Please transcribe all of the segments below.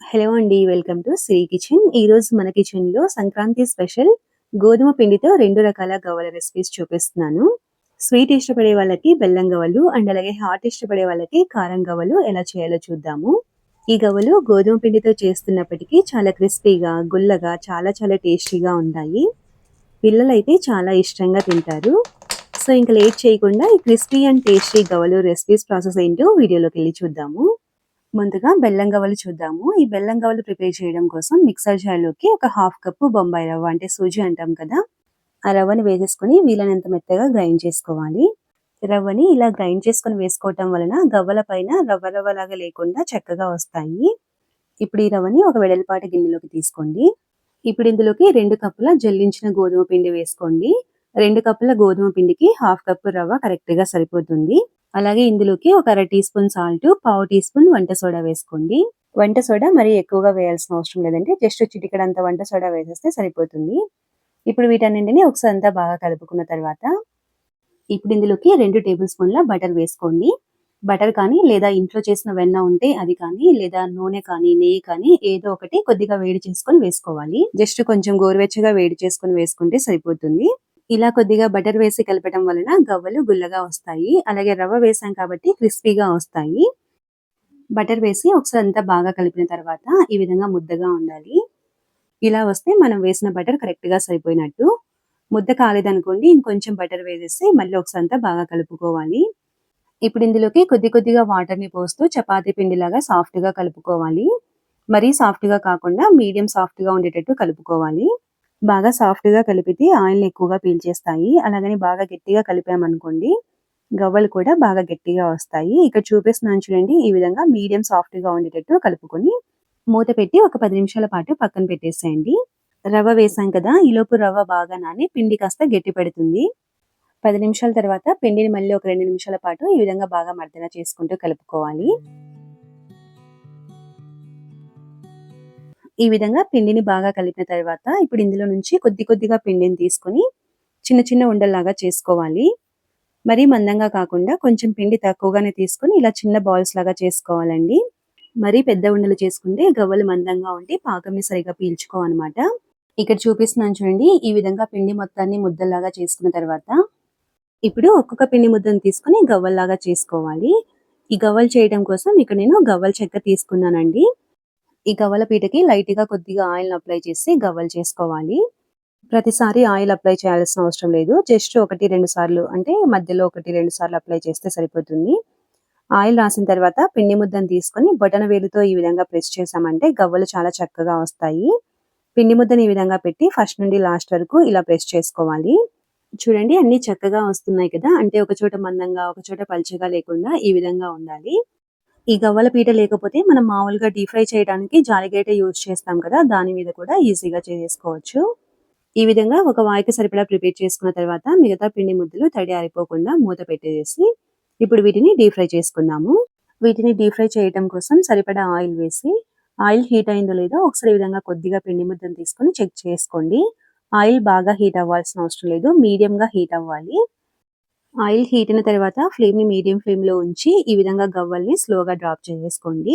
Hello అండి welcome to Shri kitchen. ఈ రోజు మన కిచెన్లో సంక్రాంతి స్పెషల్ గోధుమ పిండితో రెండు రకాల గవ్వల రెసిపీస్ చూపిస్తున్నాను. స్వీట్ ఇష్టపడే వాళ్ళకి బెల్లం గవ్వలు అండ్ అలాగే హాట్ ఇష్టపడే వాళ్ళకి కారం గవ్వలు ఎలా చేయాలో చూద్దాము. ఈ గవ్వలు గోధుమ పిండితో చేస్తున్నప్పటికీ చాలా క్రిస్పీగా గుల్లగా చాలా చాలా టేస్టీగా ఉంటాయి. పిల్లలైతే చాలా ఇష్టంగా తింటారు. సో ఇంకా లేట్ చేయకుండా ఈ క్రిస్పీ అండ్ టేస్టీ గవ్వలు రెసిపీస్ ప్రాసెస్ ఏంటో వీడియోలోకి వెళ్ళి చూద్దాము. ముందుగా బెల్లం గవ్వలు చూద్దాము. ఈ బెల్లం గవ్వలు ప్రిపేర్ చేయడం కోసం మిక్సర్ జార్లోకి ఒక హాఫ్ కప్పు బొంబాయి రవ్వ అంటే సూజీ అంటాం కదా ఆ రవ్వని వేసేసుకుని వీలైనంత మెత్తగా గ్రైండ్ చేసుకోవాలి. రవ్వని ఇలా గ్రైండ్ చేసుకొని వేసుకోవటం వలన గవ్వల పైన రవ్వ రవ్వ లాగా లేకుండా చక్కగా వస్తాయి. ఇప్పుడు ఈ రవ్వని ఒక వెడల్పాటి గిన్నెలోకి తీసుకోండి. ఇప్పుడు ఇందులోకి రెండు కప్పుల జల్లించిన గోధుమ పిండి వేసుకోండి. రెండు కప్పుల గోధుమ పిండికి హాఫ్ కప్పు రవ్వ కరెక్ట్గా సరిపోతుంది. అలాగే ఇందులోకి ఒక అర టీ స్పూన్ సాల్ట్ పావు టీ స్పూన్ వంట సోడా వేసుకోండి. వంట సోడా మరి ఎక్కువగా వేయాల్సిన అవసరం లేదంటే జస్ట్ చిటికడంత వంట సోడా వేసేస్తే సరిపోతుంది. ఇప్పుడు వీటన్నింటిని ఒకసారి అంతా బాగా కలుపుకున్న తర్వాత ఇప్పుడు ఇందులోకి రెండు టేబుల్ స్పూన్ల బటర్ వేసుకోండి. బటర్ కానీ లేదా ఇంట్లో చేసిన వెన్న ఉంటే అది కానీ లేదా నూనె కానీ నెయ్యి కానీ ఏదో ఒకటి కొద్దిగా వేడి చేసుకొని వేసుకోవాలి. జస్ట్ కొంచెం గోరువెచ్చగా వేడి చేసుకొని వేసుకుంటే సరిపోతుంది. ఇలా కొద్దిగా బటర్ వేసి కలపడం వలన గవ్వలు గుల్లగా వస్తాయి. అలాగే రవ్వ వేసాం కాబట్టి క్రిస్పీగా వస్తాయి. బటర్ వేసి ఒకసారి అంతా బాగా కలిపిన తర్వాత ఈ విధంగా ముద్దగా ఉండాలి. ఇలా వస్తే మనం వేసిన బటర్ కరెక్ట్గా సరిపోయినట్టు. ముద్ద కాలేదనుకోండి ఇంకొంచెం బటర్ వేసేసి మళ్ళీ ఒకసారి అంతా బాగా కలుపుకోవాలి. ఇప్పుడు ఇందులోకి కొద్ది కొద్దిగా వాటర్ని పోస్తూ చపాతీ పిండిలాగా సాఫ్ట్గా కలుపుకోవాలి. మరీ సాఫ్ట్గా కాకుండా మీడియం సాఫ్ట్గా ఉండేటట్టు కలుపుకోవాలి. బాగా సాఫ్ట్గా కలిపితే ఆయిల్ ఎక్కువగా పీల్చేస్తాయి. అలాగని బాగా గట్టిగా కలిపామనుకోండి గవ్వలు కూడా బాగా గట్టిగా వస్తాయి. ఇక్కడ చూపిస్తున్నాను చూడండి ఈ విధంగా మీడియం సాఫ్ట్గా ఉండేటట్టు కలుపుకొని మూత పెట్టి ఒక పది నిమిషాల పాటు పక్కన పెట్టేసేయండి. రవ్వ వేసాం కదా ఈలోపు రవ్వ బాగా నాని పిండి కాస్త గట్టి పెడుతుంది. పది నిమిషాల తర్వాత పిండిని మళ్ళీ ఒక రెండు నిమిషాల పాటు ఈ విధంగా బాగా మర్దన చేసుకుంటూ కలుపుకోవాలి. ఈ విధంగా పిండిని బాగా కలిపిన తర్వాత ఇప్పుడు ఇందులో నుంచి కొద్ది కొద్దిగా పిండిని తీసుకొని చిన్న చిన్న ఉండల్లాగా చేసుకోవాలి. మరీ మందంగా కాకుండా కొంచెం పిండి తక్కువగానే తీసుకొని ఇలా చిన్న బాల్స్ లాగా చేసుకోవాలండి. మరీ పెద్ద ఉండలు చేసుకుంటే గవ్వలు మందంగా ఉండి పాకంని సరిగా పీల్చుకోవన్నమాట. ఇక్కడ చూపిస్తున్నాను చూడండి ఈ విధంగా పిండి మొత్తాన్ని ముద్దలాగా చేసుకున్న తర్వాత ఇప్పుడు ఒక్కొక్క పిండి ముద్దను తీసుకొని గవ్వల్లాగా చేసుకోవాలి. ఈ గవ్వలు చేయడం కోసం ఇక్కడ నేను గవ్వల చెక్క తీసుకున్నానండి. ఈ గవ్వల పీటకి లైట్గా కొద్దిగా ఆయిల్ అప్లై చేసి గవ్వలు చేసుకోవాలి. ప్రతిసారి ఆయిల్ అప్లై చేయాల్సిన అవసరం లేదు. జస్ట్ ఒకటి రెండు సార్లు అంటే మధ్యలో ఒకటి రెండు సార్లు అప్లై చేస్తే సరిపోతుంది. ఆయిల్ రాసిన తర్వాత పిండి ముద్దను తీసుకొని బొటన వేలుతో ఈ విధంగా ప్రెస్ చేసామంటే గవ్వలు చాలా చక్కగా వస్తాయి. పిండి ముద్దను ఈ విధంగా పెట్టి ఫస్ట్ నుండి లాస్ట్ వరకు ఇలా ప్రెస్ చేసుకోవాలి. చూడండి అన్ని చక్కగా వస్తున్నాయి కదా. అంటే ఒక చోట మందంగా ఒక చోట పలుచగా లేకుండా ఈ విధంగా ఉండాలి. ఈ గవ్వల పీట లేకపోతే మనం మామూలుగా డీప్ ఫ్రై చేయడానికి జాలిగేట యూజ్ చేస్తాం కదా దాని మీద కూడా ఈజీగా చేసుకోవచ్చు. ఈ విధంగా ఒక వాయికి సరిపడా ప్రిపేర్ చేసుకున్న తర్వాత మిగతా పిండి ముద్దలు తడి ఆరిపోకుండా మూత పెట్టేసి ఇప్పుడు వీటిని డీప్ ఫ్రై చేసుకుందాము. వీటిని డీప్ ఫ్రై చేయడం కోసం సరిపడా ఆయిల్ వేసి ఆయిల్ హీట్ అయిందో లేదో ఒకసారి విధంగా కొద్దిగా పిండి ముద్దను తీసుకొని చెక్ చేసుకోండి. ఆయిల్ బాగా హీట్ అవ్వాల్సిన అవసరం లేదు మీడియం గా హీట్ అవ్వాలి. ఆయిల్ హీట్ అయిన తర్వాత ఫ్లేమ్ని మీడియం ఫ్లేమ్లో ఉంచి ఈ విధంగా గవ్వల్ని స్లోగా డ్రాప్ చేసేసుకోండి.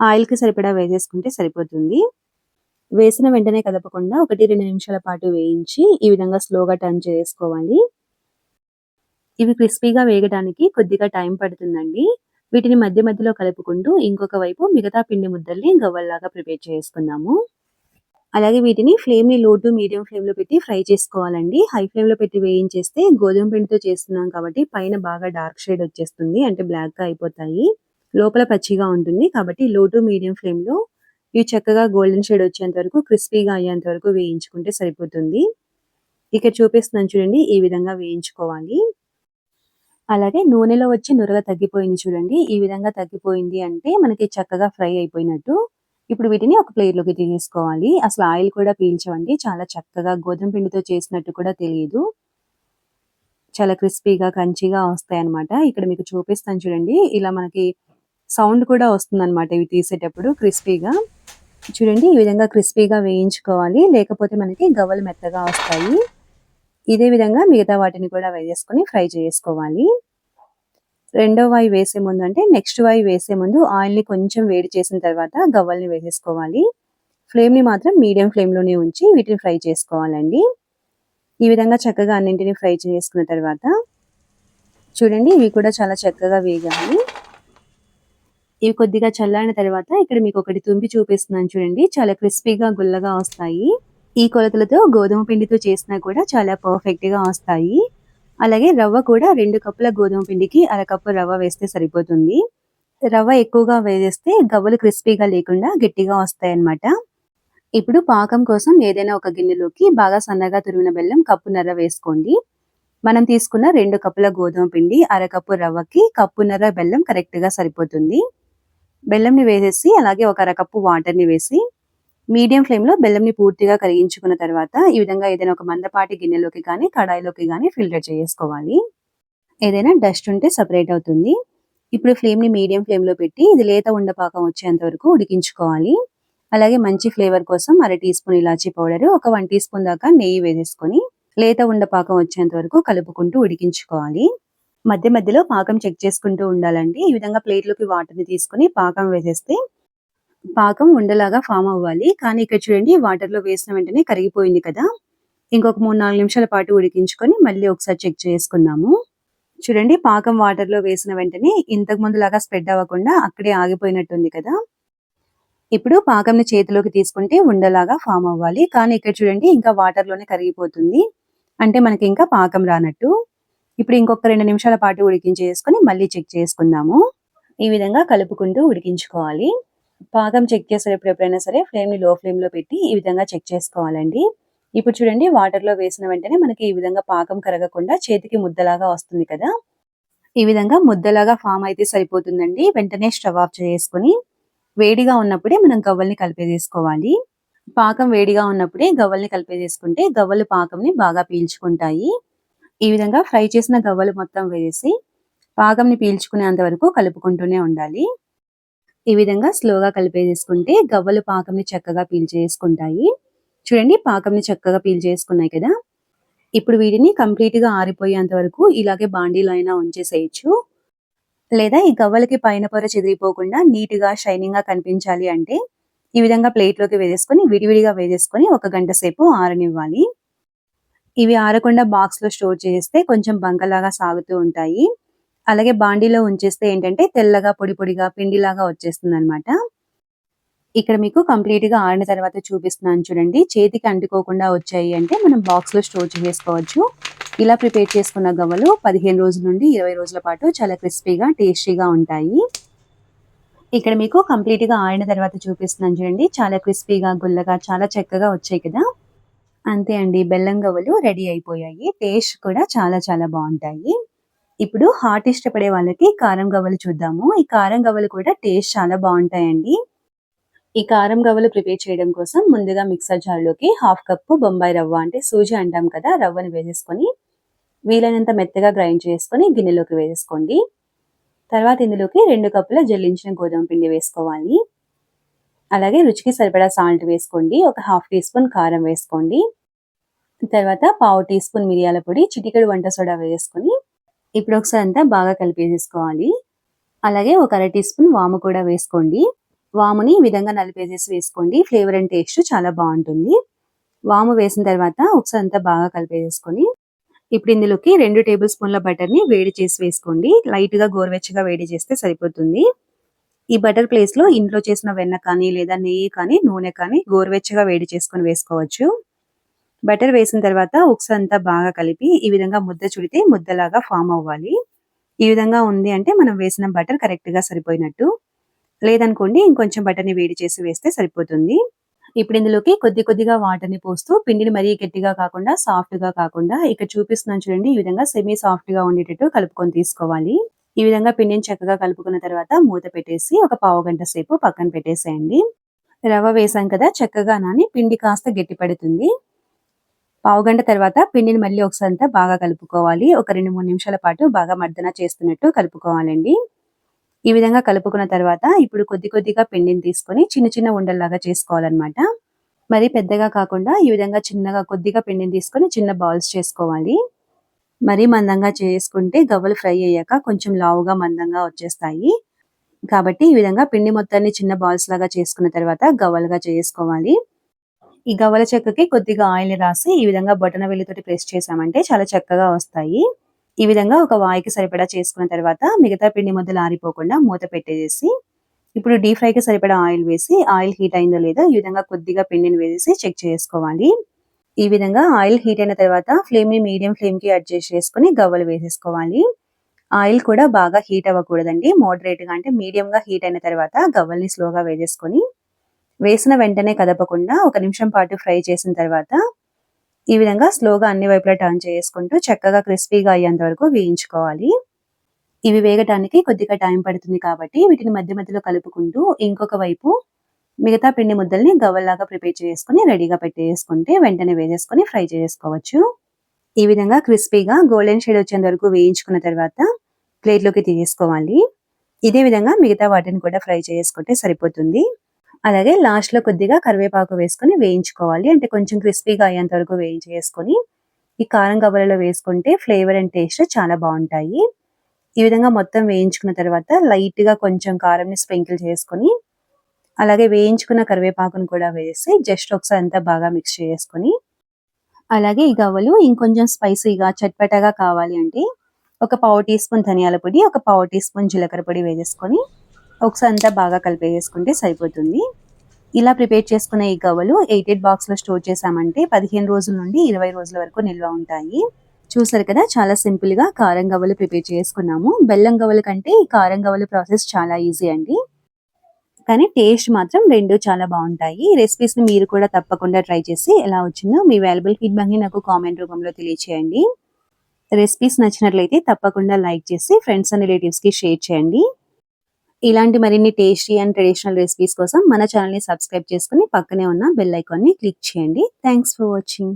ఆయిల్కి సరిపడా వేసేసుకుంటే సరిపోతుంది. వేసిన వెంటనే కదపకుండా ఒకటి రెండు నిమిషాల పాటు వేయించి ఈ విధంగా స్లోగా టర్న్ చేసుకోవాలి ఇవి క్రిస్పీగా వేగడానికి కొద్దిగా టైం పడుతుందండి. వీటిని మధ్య మధ్యలో కలుపుకుంటూ ఇంకొక వైపు మిగతా పిండి ముద్దల్ని గవ్వల్లాగా ప్రిపేర్ చేసుకుందాము. అలాగే వీటిని ఫ్లేమ్ని లో టు మీడియం ఫ్లేమ్లో పెట్టి ఫ్రై చేసుకోవాలండి. హై ఫ్లేమ్లో పెట్టి వేయించేస్తే గోధుమ పిండితో చేస్తున్నాం కాబట్టి పైన బాగా డార్క్ షేడ్ వచ్చేస్తుంది అంటే బ్లాక్గా అయిపోతాయి. లోపల పచ్చిగా ఉంటుంది కాబట్టి లో టు మీడియం ఫ్లేమ్లో ఇవి చక్కగా గోల్డెన్ షేడ్ వచ్చేంత వరకు క్రిస్పీగా అయ్యేంత వరకు వేయించుకుంటే సరిపోతుంది. ఇక్కడ చూపిస్తున్నాను చూడండి ఈ విధంగా వేయించుకోవాలి. అలాగే నూనెలో వచ్చి నురగ తగ్గిపోయింది చూడండి ఈ విధంగా తగ్గిపోయింది అంటే మనకి చక్కగా ఫ్రై అయిపోయినట్టు. ఇప్పుడు వీటిని ఒక ప్లేట్లోకి తీసుకోవాలి. అసలు ఆయిల్ కూడా పీల్చవండి. చాలా చక్కగా గోధుమ పిండితో చేసినట్టు కూడా తెలియదు. చాలా క్రిస్పీగా కంచిగా వస్తాయి అనమాట ఇక్కడ మీకు చూపిస్తాను చూడండి. ఇలా మనకి సౌండ్ కూడా వస్తుంది అనమాట ఇవి తీసేటప్పుడు క్రిస్పీగా. చూడండి ఈ విధంగా క్రిస్పీగా వేయించుకోవాలి. లేకపోతే మనకి గవ్వలు మెత్తగా వస్తాయి. ఇదే విధంగా మిగతా వాటిని కూడా వేసేసుకొని ఫ్రై చేసుకోవాలి. రెండో వాయి వేసే ముందు అంటే నెక్స్ట్ వాయి వేసే ముందు ఆయిల్ని కొంచెం వేడి చేసిన తర్వాత గవ్వల్ని వేసేసుకోవాలి. ఫ్లేమ్ని మాత్రం మీడియం ఫ్లేమ్లోనే ఉంచి వీటిని ఫ్రై చేసుకోవాలండి. ఈ విధంగా చక్కగా అన్నింటిని ఫ్రై చేసుకున్న తర్వాత చూడండి ఇవి కూడా చాలా చక్కగా వేగాలి ఇవి కొద్దిగా చల్లారిన తర్వాత ఇక్కడ మీకు ఒకటి తుంపి చూపిస్తున్నాను చూడండి. చాలా క్రిస్పీగా గుల్లగా వస్తాయి. ఈ కొలతలతో గోధుమ పిండితో చేసినా కూడా చాలా పర్ఫెక్ట్గా వస్తాయి. అలాగే రవ్వ కూడా రెండు కప్పుల గోధుమ పిండికి అరకప్పు రవ్వ వేస్తే సరిపోతుంది. రవ్వ ఎక్కువగా వేసేస్తే గవ్వలు క్రిస్పీగా లేకుండా గట్టిగా వస్తాయి అన్నమాట ఇప్పుడు పాకం కోసం ఏదైనా ఒక గిన్నెలోకి బాగా సన్నగా తురిమిన బెల్లం కప్పున్నర వేసుకోండి. మనం తీసుకున్న రెండు కప్పుల గోధుమ పిండి అరకప్పు రవ్వకి కప్పున్నర బెల్లం కరెక్ట్గా సరిపోతుంది. బెల్లంని వేసేసి అలాగే ఒక అరకప్పు వాటర్ని వేసి మీడియం ఫ్లేమ్లో బెల్లంని పూర్తిగా కరిగించుకున్న తర్వాత ఈ విధంగా ఏదైనా ఒక మందపాటి గిన్నెలోకి కానీ కడాయిలోకి కానీ ఫిల్టర్ చేసుకోవాలి ఏదైనా డస్ట్ ఉంటే సపరేట్ అవుతుంది. ఇప్పుడు ఫ్లేమ్ని మీడియం ఫ్లేమ్లో పెట్టి ఇది లేత ఉండపాకం వచ్చేంత వరకు ఉడికించుకోవాలి. అలాగే మంచి ఫ్లేవర్ కోసం అర టీ స్పూన్ ఇలాచీ పౌడర్ ఒక వన్ టీ స్పూన్ దాకా నెయ్యి వేసేసుకొని లేత ఉండపాకం వచ్చేంత వరకు కలుపుకుంటూ ఉడికించుకోవాలి. మధ్య మధ్యలో పాకం చెక్ చేసుకుంటూ ఉండాలండి. ఈ విధంగా ప్లేట్లోకి వాటర్ని తీసుకుని పాకం వేసేస్తే పాకం ఉండలాగా ఫామ్ అవ్వాలి. కానీ ఇక్కడ చూడండి వాటర్లో వేసిన వెంటనే కరిగిపోయింది కదా. ఇంకొక మూడు నాలుగు నిమిషాల పాటు ఉడికించుకొని మళ్ళీ ఒకసారి చెక్ చేసుకుందాము. చూడండి పాకం వాటర్లో వేసిన వెంటనే ఇంతకు ముందు లాగా స్ప్రెడ్ అవ్వకుండా అక్కడే ఆగిపోయినట్టుంది కదా. ఇప్పుడు పాకంని చేతిలోకి తీసుకుంటే ఉండలాగా ఫామ్ అవ్వాలి. కానీ ఇక్కడ చూడండి ఇంకా వాటర్లోనే కరిగిపోతుంది. అంటే మనకి ఇంకా పాకం రానట్టు. ఇప్పుడు ఇంకొక రెండు నిమిషాల పాటు ఉడికించేసుకొని మళ్ళీ చెక్ చేసుకుందాము. ఈ విధంగా కలుపుకుంటూ ఉడికించుకోవాలి. పాకం చెక్ చేసేటప్పుడు ఎప్పుడైనా సరే ఫ్లేమ్ని లో ఫ్లేమ్లో పెట్టి ఈ విధంగా చెక్ చేసుకోవాలండి. ఇప్పుడు చూడండి వాటర్లో వేసిన వెంటనే మనకి ఈ విధంగా పాకం కరగకుండా చేతికి ముద్దలాగా వస్తుంది కదా. ఈ విధంగా ముద్దలాగా ఫామ్ అయితే సరిపోతుందండి. వెంటనే స్టవ్ ఆఫ్ చేసుకుని వేడిగా ఉన్నప్పుడే మనం గవ్వల్ని కలిపేసేసుకోవాలి పాకం వేడిగా ఉన్నప్పుడే గవ్వల్ని కలిపేసేసుకుంటే గవ్వలు పాకంని బాగా పీల్చుకుంటాయి. ఈ విధంగా ఫ్రై చేసిన గవ్వలు మొత్తం వేసి పాకంని పీల్చుకునేంత వరకు కలుపుకుంటూనే ఉండాలి. ఈ విధంగా స్లోగా కలిపేసేసుకుంటే గవ్వలు పాకంని చక్కగా పీల్చేసుకుంటాయి చూడండి పాకంని చక్కగా పీల్చేసుకున్నాయి కదా. ఇప్పుడు వీటిని కంప్లీట్గా ఆరిపోయేంత వరకు ఇలాగే బాండీలో అయినా ఉంచేసేయచ్చు. లేదా ఈ గవ్వలకి పైన పొర చెదిరిపోకుండా నీట్గా షైనింగ్గా కనిపించాలి అంటే ఈ విధంగా ప్లేట్లోకి వేసేసుకొని విడివిడిగా వేసేసుకొని ఒక గంట సేపు ఆరనివ్వాలి. ఇవి ఆరకుండా బాక్స్లో స్టోర్ చేస్తే కొంచెం బంకలాగా సాగుతూ ఉంటాయి. అలాగే బాండీలో ఉంచేస్తే ఏంటంటే తెల్లగా పొడి పొడిగా పిండిలాగా వచ్చేస్తుంది అనమాట ఇక్కడ మీకు కంప్లీట్గా ఆరిన తర్వాత చూపిస్తున్నాను చూడండి. చేతికి అంటుకోకుండా వచ్చాయి అంటే మనం బాక్స్లో స్టోర్ చేసుకోవచ్చు ఇలా ప్రిపేర్ చేసుకున్న గవ్వలు పదిహేను రోజుల నుండి ఇరవై రోజుల పాటు చాలా క్రిస్పీగా టేస్టీగా ఉంటాయి. ఇక్కడ మీకు కంప్లీట్గా ఆరిన తర్వాత చూపిస్తున్నాను చూడండి. చాలా క్రిస్పీగా గుల్లగా చాలా చక్కగా వచ్చాయి కదా. అంతే అండి బెల్లం గవ్వలు రెడీ అయిపోయాయి. టేస్ట్ కూడా చాలా చాలా బాగుంటాయి. ఇప్పుడు హాట్ ఇష్టపడే వాళ్ళకి కారం గవ్వలు చూద్దాము. ఈ కారం గవ్వలు కూడా టేస్ట్ చాలా బాగుంటాయండి. ఈ కారం గవ్వలు ప్రిపేర్ చేయడం కోసం ముందుగా మిక్సర్ జార్లోకి హాఫ్ కప్పు బొంబాయి రవ్వ అంటే సూజీ అంటాం కదా రవ్వను వేసేసుకొని వీలైనంత మెత్తగా గ్రైండ్ చేసుకొని గిన్నెలోకి వేసేసుకోండి. తర్వాత ఇందులోకి రెండు కప్పుల జల్లించిన గోధుమ పిండి వేసుకోవాలి. అలాగే రుచికి సరిపడా సాల్ట్ వేసుకోండి. ఒక హాఫ్ టీ స్పూన్ కారం వేసుకోండి. తర్వాత పావు టీ స్పూన్ మిరియాల పొడి చిటికెడు వంట సోడా వేసుకొని ఇప్పుడు ఒకసారి అంతా బాగా కలిపేసేసుకోవాలి. అలాగే ఒక అర టీ స్పూన్ వాము కూడా వేసుకోండి. వాముని ఈ విధంగా నలిపేసేసి వేసుకోండి. ఫ్లేవర్ అండ్ టేస్ట్ చాలా బాగుంటుంది. వాము వేసిన తర్వాత ఒకసారి అంతా బాగా కలిపేసేసుకొని ఇప్పుడు ఇందులోకి రెండు టేబుల్ స్పూన్ల బటర్ని వేడి చేసి వేసుకోండి. లైట్గా గోరువెచ్చగా వేడి చేస్తే సరిపోతుంది. ఈ బటర్ ప్లేస్లో ఇంట్లో చేసిన వెన్న కానీ లేదా నెయ్యి కానీ నూనె కానీ గోరువెచ్చగా వేడి చేసుకొని వేసుకోవచ్చు. బటర్ వేసిన తర్వాత ఉక్స్ అంతా బాగా కలిపి ఈ విధంగా ముద్ద చుడితే ముద్దలాగా ఫామ్ అవ్వాలి. ఈ విధంగా ఉంది అంటే మనం వేసిన బటర్ కరెక్ట్గా సరిపోయినట్టు. లేదనుకోండి ఇంకొంచెం బటర్ని వేడి చేసి వేస్తే సరిపోతుంది. ఇప్పుడు ఇందులోకి కొద్ది కొద్దిగా వాటర్ని పోస్తూ పిండిని మరీ గట్టిగా కాకుండా సాఫ్ట్గా కాకుండా ఇక్కడ చూపిస్తున్నాను చూడండి ఈ విధంగా సెమీ సాఫ్ట్గా ఉండేటట్టు కలుపుకొని తీసుకోవాలి. ఈ విధంగా పిండిని చక్కగా కలుపుకున్న తర్వాత మూత పెట్టేసి ఒక పావు గంట సేపు పక్కన పెట్టేసేయండి. రవ్వ వేసాం కదా చక్కగా నాని పిండి కాస్త గట్టి పడుతుంది పావు గంట తర్వాత పిండిని మళ్ళీ ఒకసారి అంతా బాగా కలుపుకోవాలి. ఒక రెండు మూడు నిమిషాల పాటు బాగా మర్దన చేస్తున్నట్టు కలుపుకోవాలండి. ఈ విధంగా కలుపుకున్న తర్వాత ఇప్పుడు కొద్ది కొద్దిగా పిండిని తీసుకొని చిన్న చిన్న ఉండల్లాగా చేసుకోవాలన్నమాట. మరి పెద్దగా కాకుండా ఈ విధంగా చిన్నగా కొద్దిగా పిండిని తీసుకొని చిన్న బాల్స్ చేసుకోవాలి. మరీ మందంగా చేసుకుంటే గవ్వలు ఫ్రై అయ్యాక కొంచెం లావుగా మందంగా వచ్చేస్తాయి. కాబట్టి ఈ విధంగా పిండి మొత్తాన్ని చిన్న బాల్స్ లాగా చేసుకున్న తర్వాత గవ్వలుగా చేసుకోవాలి. ఈ గవ్వల చెక్కకి కొద్దిగా ఆయిల్ రాసి ఈ విధంగా బొటన వెల్లితోటి ప్రెస్ చేసామంటే చాలా చక్కగా వస్తాయి. ఈ విధంగా ఒక వాయికి సరిపడా చేసుకున్న తర్వాత మిగతా పిండి ముద్దలు ఆరిపోకుండా మూత పెట్టేసి ఇప్పుడు డీప్ ఫ్రైకి సరిపడా ఆయిల్ వేసి ఆయిల్ హీట్ అయిందో లేదో ఈ విధంగా కొద్దిగా పిండిని వేసేసి చెక్ చేసుకోవాలి. ఈ విధంగా ఆయిల్ హీట్ అయిన తర్వాత ఫ్లేమ్ని మీడియం ఫ్లేమ్కి అడ్జస్ట్ చేసుకుని గవ్వలు వేసేసుకోవాలి. ఆయిల్ కూడా బాగా హీట్ అవ్వకూడదండి. మోడరేట్గా అంటే మీడియం గా హీట్ అయిన తర్వాత గవ్వల్ని స్లోగా వేసేసుకొని వేసిన వెంటనే కదపకుండా ఒక నిమిషం పాటు ఫ్రై చేసిన తర్వాత ఈ విధంగా స్లోగా అన్ని వైపులా టర్న్ చేసుకుంటూ చక్కగా క్రిస్పీగా అయ్యేంత వరకు వేయించుకోవాలి. ఇవి వేగటానికి కొద్దిగా టైం పడుతుంది కాబట్టి వీటిని మధ్య మధ్యలో కలుపుకుంటూ ఇంకొక వైపు మిగతా పిండి ముద్దల్ని గవ్వల్లాగా ప్రిపేర్ చేసుకుని రెడీగా పెట్టేసుకుంటే వెంటనే వేసేసుకొని ఫ్రై చేసుకోవచ్చు. ఈ విధంగా క్రిస్పీగా గోల్డెన్ షేడ్ వచ్చేంత వరకు వేయించుకున్న తర్వాత ప్లేట్లోకి తీసుకోవాలి. ఇదే విధంగా మిగతా వాటిని కూడా ఫ్రై చేసుకుంటే సరిపోతుంది. అలాగే లాస్ట్లో కొద్దిగా కరివేపాకు వేసుకొని వేయించుకోవాలి. అంటే కొంచెం క్రిస్పీగా అయ్యేంత వరకు వేయించేసుకొని ఈ కారం గవ్వలలో వేసుకుంటే ఫ్లేవర్ అండ్ టేస్ట్ చాలా బాగుంటాయి. ఈ విధంగా మొత్తం వేయించుకున్న తర్వాత లైట్గా కొంచెం కారంని స్ప్రింకిల్ చేసుకొని అలాగే వేయించుకున్న కరివేపాకును కూడా వేసి జస్ట్ ఒకసారి అంతా బాగా మిక్స్ చేసుకొని అలాగే ఈ గవ్వలు ఇంకొంచెం స్పైసీగా చట్పటగా కావాలి అంటే ఒక పావు టీ స్పూన్ ధనియాల పొడి ఒక పావు టీ స్పూన్ జీలకర్ర పొడి వేసేసుకొని ఒకసారి అంతా బాగా కలిపేసుకుంటే సరిపోతుంది. ఇలా ప్రిపేర్ చేసుకున్న ఈ గవ్వలు ఎయిటెడ్ బాక్స్లో స్టోర్ చేసామంటే పదిహేను రోజుల నుండి ఇరవై రోజుల వరకు నిల్వ ఉంటాయి. చూసారు కదా చాలా సింపుల్గా కారం గవ్వలు ప్రిపేర్ చేసుకున్నాము. బెల్లం గవ్వల కంటే ఈ కారం గవ్వల ప్రాసెస్ చాలా ఈజీ అండి. కానీ టేస్ట్ మాత్రం రెండు చాలా బాగుంటాయి. రెసిపీస్ని రెసిపీస్ని మీరు కూడా తప్పకుండా ట్రై చేసి ఎలా వచ్చిందో మీ వాల్యుబుల్ ఫీడ్బ్యాక్ని నాకు కామెంట్ రూపంలో తెలియచేయండి. రెసిపీస్ నచ్చినట్లయితే తప్పకుండా లైక్ చేసి ఫ్రెండ్స్ అండ్ రిలేటివ్స్కి షేర్ చేయండి. ఇలాంటి మరిన్ని టేస్టీ అండ్ ట్రెడిషనల్ రెసిపీస్ కోసం మన ఛానల్ని సబ్స్క్రైబ్ చేసుకుని పక్కనే ఉన్న బెల్ ఐకాన్ని క్లిక్ చేయండి. Thanks for watching.